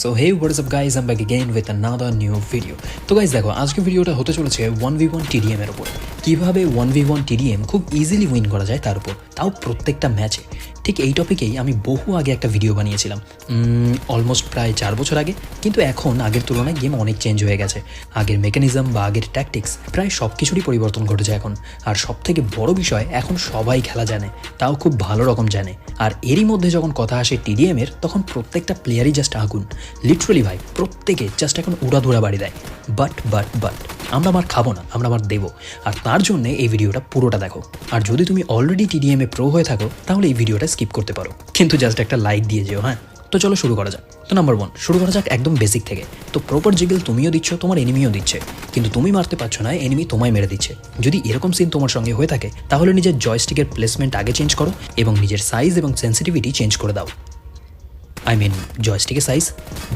So hey what's up guys I'm back again with another new video তো guys দেখো, আজকে ভিডিওটা হতে চলেছে ওয়ান ভি ওয়ান টিডিএম এর উপর। কীভাবে ওয়ান ভি ওয়ান টিডিএম খুব ইজিলি উইন করা যায় তার উপর? তাও প্রত্যেকটা ম্যাচে ঠিক এই টপিকেই আমি বহু আগে একটা ভিডিও বানিয়েছিলাম অলমোস্ট প্রায় চার বছর আগে। কিন্তু এখন আগের তুলনায় গেম অনেক চেঞ্জ হয়ে গেছে। আগের মেকানিজম বা আগের ট্যাকটিক্স প্রায় সব কিছুরই পরিবর্তন ঘটেছে এখন। আর সব থেকে বড় বিষয়, এখন সবাই খেলা জানে, তাও খুব ভালো রকম জানে। আর এরই মধ্যে যখন কথা আসে টিডিএম এর তখন প্রত্যেকটা প্লেয়ারই জাস্ট আগুন। লিটারালি ভাই, প্রত্যেকে জাস্ট এখন উড়াধুরা বাড়ি দেয়। বাট বাট বাট আমরা আমার খাব না, আমরা আমার দেবো। আর তার জন্য এই ভিডিওটা পুরোটা দেখো। আর যদি তুমি অলরেডি টিডিএম এ প্রো হয়ে থাকো, তাহলে এই ভিডিওটা স্কিপ করতে পারো। কিন্তু জাস্ট একটা লাইক দিয়ে যেও হ্যাঁ? তো চলো শুরু করা যাক। তো নাম্বার ওয়ান শুরু করা যাক একদম বেসিক থেকে। তো প্রপার জিগেল তুমিও দিচ্ছ, তোমার এনিমিও দিচ্ছে। কিন্তু তুমি মারতে পারছ না এনিমি তোমায় মেরে দিচ্ছে। যদি এরকম সিন তোমার সঙ্গে হয়ে থাকে, তাহলে নিজের জয়স্টিকের প্লেসমেন্ট আগে চেঞ্জ করো এবং নিজের সাইজ এবং সেন্সিটিভিটি চেঞ্জ করে দাও। আই মিন জয়স্টিকের সাইজ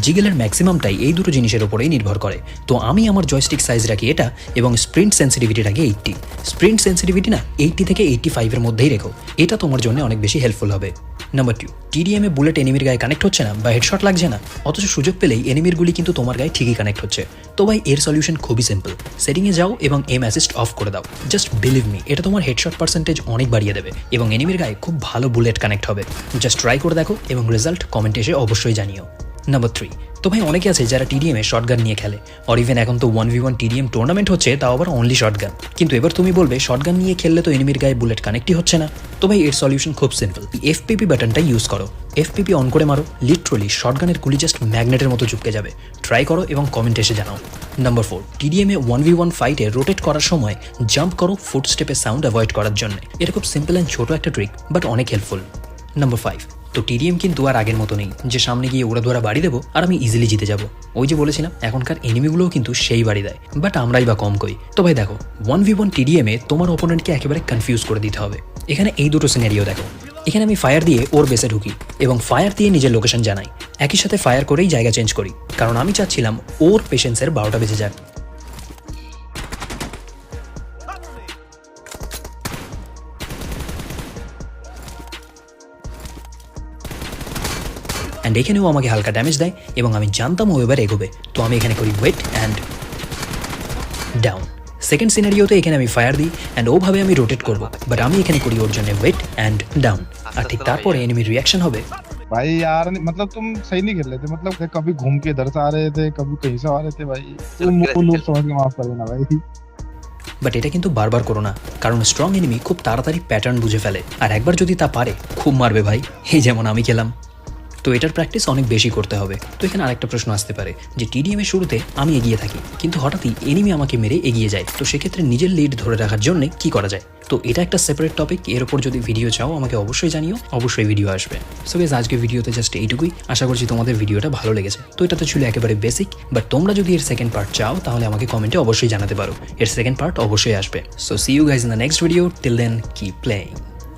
জিগেলের ম্যাক্সিমামটাই এই দুটো জিনিসের ওপরেই নির্ভর করে। তো আমি আমার জয়স্টিক সাইজ রাখি এটা এবং স্প্রিন্ট সেন্সিটিভিটি রাখি এইটটি স্প্রিন্ট সেন্সিটিভিটি না এইটটি থেকে এইটটি ফাইভের মধ্যেই রেখো। এটা তোমার জন্য অনেক বেশি হেল্পফুল হবে। নাম্বার টু টিডিএমে বুলেট এনিমির গায়ে কানেক্ট হচ্ছে না বা হেডশট লাগছে না? অথচ সুযোগ পেলেই এনিমির গুলি কিন্তু তোমার গায়ে ঠিকই কানেক্ট হচ্ছে। তো ভাই, এর সলিউশন খুবই সিম্পল সেটিংয়ে যাও এবং এম অ্যাসিস্ট অফ করে দাও। জাস্ট বিলিভ মি এটা তোমার হেডশট পার্সেন্টেজ অনেক বাড়িয়ে দেবে এবং এনিমির গায়ে খুব ভালো বুলেট কানেক্ট হবে। জাস্ট ট্রাই করে দেখো এবং রেজাল্ট কমেন্টে এসে অবশ্যই জানিও। নাম্বার থ্রি তো ভাই অনেকে আছে যারা টিডিএমে শর্টগান নিয়ে খেলে অর ইভেন এখন তো one V one TDM tournament হচ্ছে, তাও আবার অনলি শর্টগান কিন্তু এবার তুমি বলবে শর্টগান নিয়ে খেললে তো এনিমির গায়ে বুলেট কানেক্টই হচ্ছে না। তো ভাই এর সলিউশন খুব সিম্পল এফপিপি বাটনটা ইউজ করো। এফপিপি অন করে মারো লিটারলি শর্টগানের গুলি জাস্ট ম্যাগনেটের মতো চুপকে যাবে। ট্রাই করো এবং কমেন্ট এসে জানাও। নাম্বার ফোর টিডিএমে ওয়ান ভি ওয়ান ফাইটে রোটেট করার সময় জাম্প করো ফুট স্টেপের সাউন্ড অ্যাভয়েড করার জন্য। এটা খুব সিম্পল অ্যান্ড ছোট একটা ট্রিক বাট অনেক হেল্পফুল নাম্বার ফাইভ তো টিডিএম কিন্তু আর আগের মতো নেই। যে সামনে গিয়ে ওরা ধরা বাড়ি দেবো আর আমি ইজিলি জিতে যাব। ওই যে বলেছিলাম, এখনকার এনিমিগুলোও কিন্তু সেই বাড়ি দেয়। বাট আমরাই বা কম কই। তো ভাই দেখো ওয়ান ভি ওয়ান টিডিএমে তোমার ওপোনেন্টকে একেবারে কনফিউজ করে দিতে হবে। এখানে এই দুটো সিনারিও দেখো। এখানে আমি ফায়ার দিয়ে ওর বেসে ঢুকি এবং ফায়ার দিয়ে নিজের লোকেশন জানাই। একই সাথে ফায়ার করেই জায়গা চেঞ্জ করি। কারণ আমি চাচ্ছিলাম ওর পেশেন্সের বারোটা বেজে যাক। অ্যান্ড এখানেও আমাকে হালকা ড্যামেজ দেয় এবং আমি জানতাম ও এবার এগোবে তো আমি এখানে করি ওয়েট অ্যান্ড ডাউন সেকেন্ড সিনারিওতে এখানে আমি ফায়ার দিই অ্যান্ড ওভাবে আমি রোটেট করব বাট আমি এখানে করি ওর জন্য ওয়েট অ্যান্ড ডাউন আর ঠিক তারপরে এনিমির রিয়াকশন হবে भाई यार नहीं- मतलब तुम सही नहीं खेल रहे थे मतलब कभी घूम के इधर से आ रहे थे कभी कहीं से आ रहे थे भाई तुम वो लोग समझ के माफ कर देना भाई বাট এটা কিন্তু বারবার করো না কারণ স্ট্রং এনিমি খুব তাড়াতাড়ি প্যাটার্ন বুঝে ফেলে আর একবার যদি তা পারে খুব মারবে ভাই এই যেমন আমি খেলাম তো এটার প্র্যাকটিস অনেক বেশি করতে হবে। তো এখানে আরেকটা প্রশ্ন আসতে পারে যে টিডিএম এর শুরুতে আমি এগিয়ে থাকি, কিন্তু হঠাৎই এনিমি আমাকে মেরে এগিয়ে যায়। তো সেক্ষেত্রে নিজের লিড ধরে রাখার জন্য কি করা যায়? তো এটা একটা সেপারেট টপিক এর উপর যদি ভিডিও চাও, আমাকে অবশ্যই জানিও, অবশ্যই ভিডিও আসবে। সো বেশ আজকে ভিডিওতে জাস্ট এইটুকুই। আশা করছি তোমাদের ভিডিওটা ভালো লেগেছে। তো এটা তো ছিল একেবারে বেসিক বাট তোমরা যদি এর সেকেন্ড পার্ট চাও, তাহলে আমাকে কমেন্টে অবশ্যই জানাতে পারো। এর সেকেন্ড পার্ট অবশ্যই আসবে। So see you guys in the next video till then keep playing